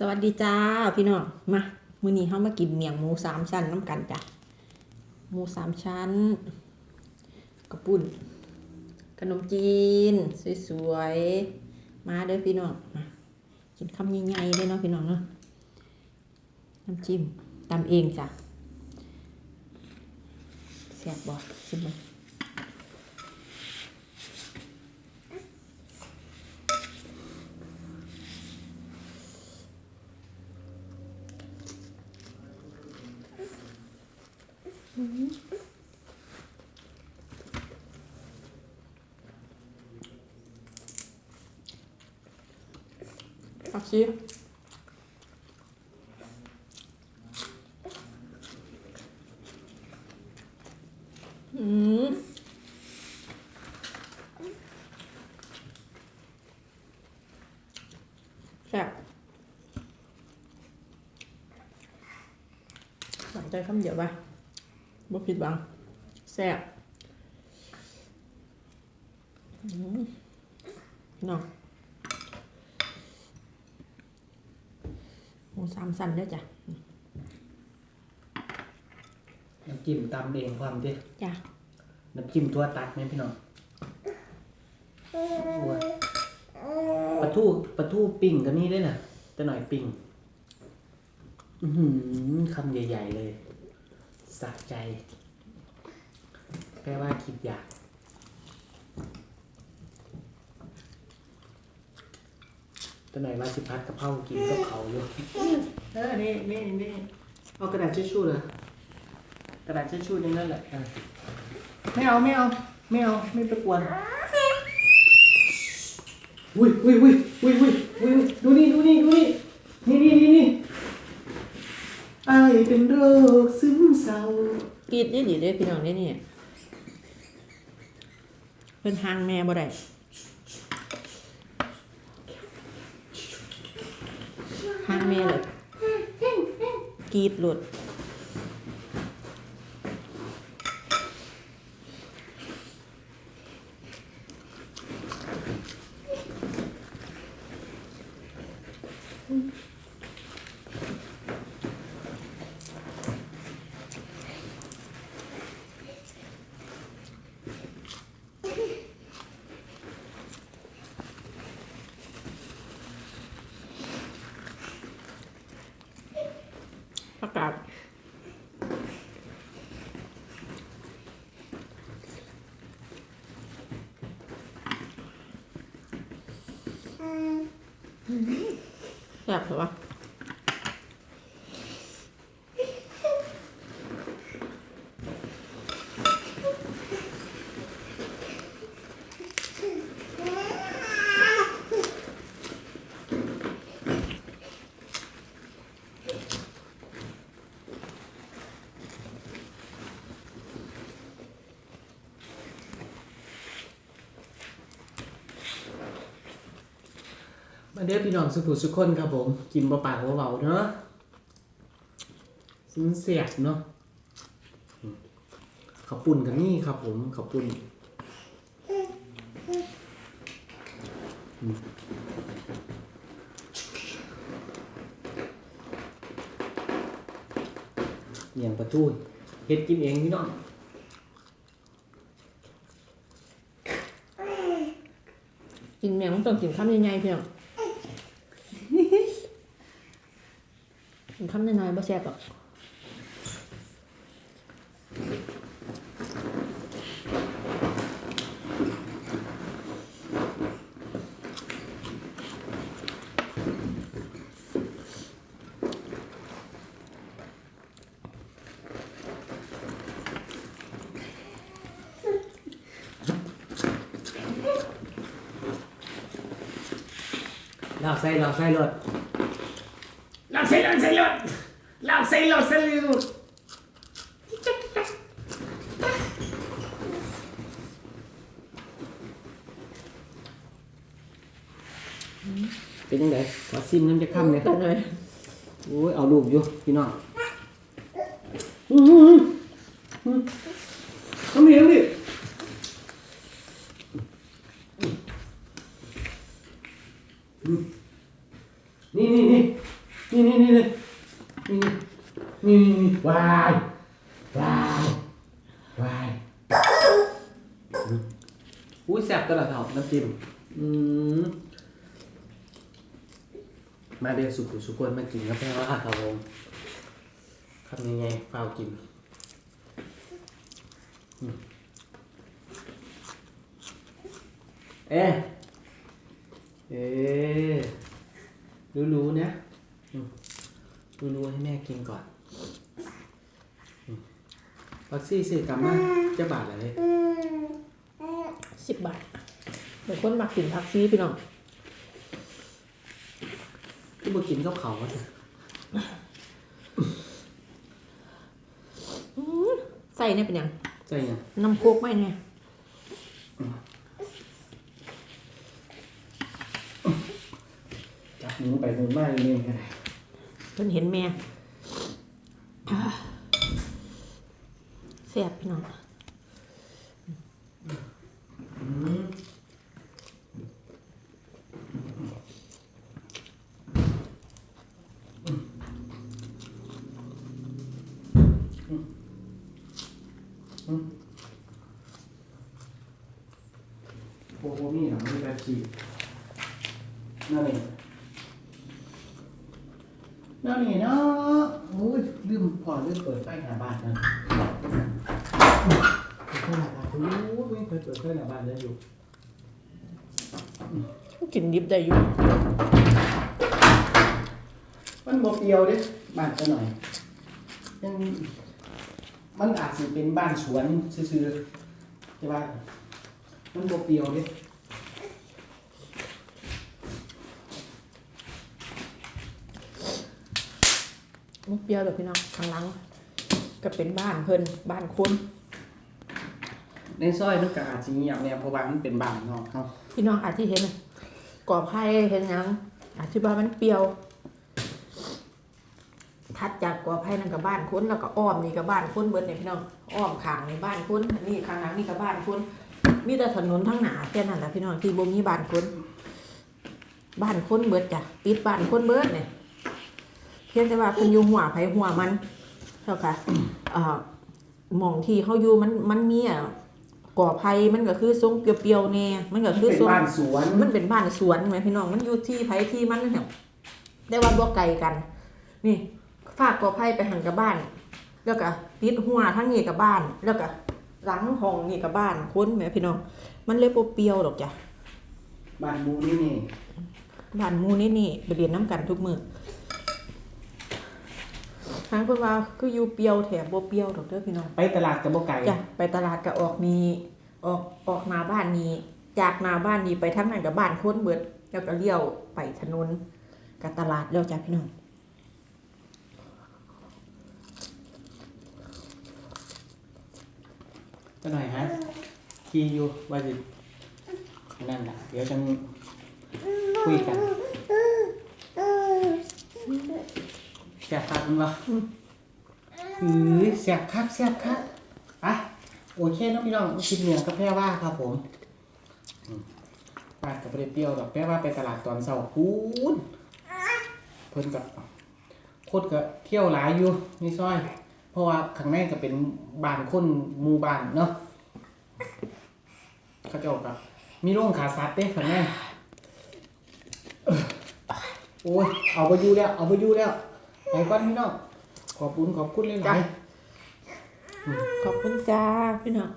สวัสดีจ้าพี่น้องมามื้อนี้เฮามากินเมี่ยงหมูสามชั้นน้ำกันจ้ะหมูสามชั้นกระปุ่นขนมจีน สวยๆมาเด้อพี่น้องมากินคำใหญ่ๆเลยเนาะพี่น้องเนาะน้ำจิ้มตำเองจ้ะแซ่บบ่ชิมเบิ่ง ผักชีอืมแซ่บหลังใจคำเดียวป่ะบ่ผิดหวังแซ่บอืมพี่น้อง หมู สามสันเด้อจ้ะน้ำจิ้มตำเองความดิจ้ะน้ำจิ้มทั่วตัดไหมพี่น้องโอ้ยปลาทูปลาทูปิ้งก็นี่ได้น่ะจะหน่อยปิ้งอือหือคำใหญ่ ๆ เลยสะใจ แปลว่าคิดอยาก จะหน่อยว่าสิพัดกะเพรากินกับเขาอยู่เออนี่นี่นี่เอากระดาษทิชชู่เลยกระดาษทิชชู่นี่นั่นแหละอะไม่เอาไม่เอาไม่เอาไม่ไปกวนอุ้ยอุ้ยอุ้ยอุ้ยอุ้ยอุ้ยดูนี่ดูนี่ดูนี่นี่นี่นี่นี่ไอายเป็นโรคซึมเศร้ากรีดนี่ดีเด้อพี่น้องนี่นี่เป็นหางแม่บ่ได้หาง แม่เลยกรีดหลุด ประกาศแซ่บเหรอ มาเด้อพี่น้องสุขุสุขคนครับผม กินเปล่าๆเบาๆเนาะซึ้งเสียบเนาะข้าวปุ่นกันนี่ครับผมข้าวปุ่นอืมเอย่างประตูเฮ็ดกินเองพี่น้องกินแมงต้องกินคำใหญ่ๆพี่น้องกิน คำน้อยๆบ่แซ่บหรอกเราใส่เราใส่รถ เราใส่เราใส่รถเราใส่เราใส่รถเป็นยังไงขอซิมน้ำจะค่ำเลยตัวเลยโอ้ยเอาลูกอยู่พี่น้องอื้อหืออื้อน้ำเหนียวดิอืมนี่นี่นี่ นี่นี่นี่นี่นี่นี่นี่วายวายวายอุ้ยแซ่บตลอดเถาน้ำจิ้มอืมมาเรียนสุขุสุกวนมากินกาแฟว่าครับผมทำยังไงฟาวกินเอ๊ะเอ๊ะรู้ๆนะอืม รู้ๆให้แม่กินก่อนอืมวัคซี่ซื้อกลับมาจะบาทอะไรสิบบาทเดี๋ยวคนมักกินผักซีพี่น้องที่บ่กินกับเขาวะเถอะใส่เนี่ยเป็นหยังใจยังน้ำโคกไหมเนี่ยจับหมูไปหมูมาเลยนี่ไง เพิ่นเห็นแม่อ่าแซ่บพี่น้องโอ้โหนี่หนังมีแบบชีนั่นเอง นั่นนี่เนาะโอ้ยลืมพอลืมเปิดไฟหน้าบ้านนะเปิดไฟหน้าบ้านโอ้ยไม่เคยเปิดไฟหน้าบ้านเลยอยู่กินดิบได้อยู่ มันบ่เปรียวเด้บ้านจะหน่อยยังมันอาจสิเป็นบ้านสวนซื่อๆใช่ป่ะมันบ่เปรียวเด้ มุกเปรี้ยวเดี๋ยวพี่น้องข้างหลัง ก็เป็นบ้านเพิ่นบ้านคนในซอยมันก็อาจสิเงียบแนวเพราะว่ามันเป็นบ้านนอกเขาพี่น้องอาจที่เห็นน่ะกรอบไผ่เห็นหยังอาจที่ว่ามันเปรี้ยวถัดจากกรอบไผ่นั่นกับบ้านคนแล้วก็อ้อมนี่กับบ้านคนเบิดเนี่ยพี่น้องอ้อมข้างนี่บ้านคนอันนี่ข้างหลังนี่กับบ้านคนมีแต่ถนนทั้งหนาแค่นั้นแหละพี่น้องที่บ่มีบ้านคนบ้านคนเบิดจ้ะติดบ้านคนเบิดเนี่ยเพียงแต่ว่าเพิ่นอยู่หัวไผหัวมันเท่าค่ะอ่าหมองที่เขาอยู่มันมันมีอะก่อไผ่มันก็คือทรงเปรียวๆแน่มันก็คือเป็นทรงบ้านสวน มันเป็นบ้านสวนไหมพี่น้องมันอยู่ที่ไผที่มันเนี่ยได้ว่าบ่ไกลกัน นี่ฝากกอไผ่ไปหันกับบ้าน แล้วก็ติดหัวทั้งนี้กับบ้าน แล้วก็หลังห้องนี่กับบ้านคนแหมพี่น้อง มันเลยบ่เปรียวดอกจ้ะบ้านหมูนี่นี่บ้านหมู่นี่นี่ไปเรียนน้ำกันทุกมื้อ ทางเพิ่นว่าคืออยู่เปรียวแถบบ่เปรียวดอกเด้อพี่น้องไปตลาดกับบ่ไก่จ้ะไปตลาดก็ออกนี้ออกออกมาบ้านนี้ จากมาบ้านนี้ไปทางนั้นกับบ้านคนเบิดแล้วก็เลี้ยวไปถนนกับตลาดแล้วจ้ะพี่น้องจะหน่อยฮะขี่อยู่ว่าสินั่นแหละเดี๋ยวจะคุยกัน แซ่บคักมั้งเหรออือแซ่บคักแซ่บคักอะโอเคน้องพี่น้องคิดเหนือกับแพร่ว่าครับผมอืมปาดกับเปรี้ยวดอกแพร่ว่าไปตลาดตอนเช้าคูณเพิ่นกับโคตรก็เที่ยวหลายอยู่ในซอย เพราะว่าข้างในก็เป็นบ้านคนหมู่บ้านเนาะเขาเจ้ากับมีโรงขาสัตว์เด้ข้างในโอ้ยเอาไปอยู่แล้ว เอาไปอยู่แล้ว ไปก่อนพี่น้องขอบคุณขอบคุณเลยหลาย ขอบคุณจ้าพี่น้อง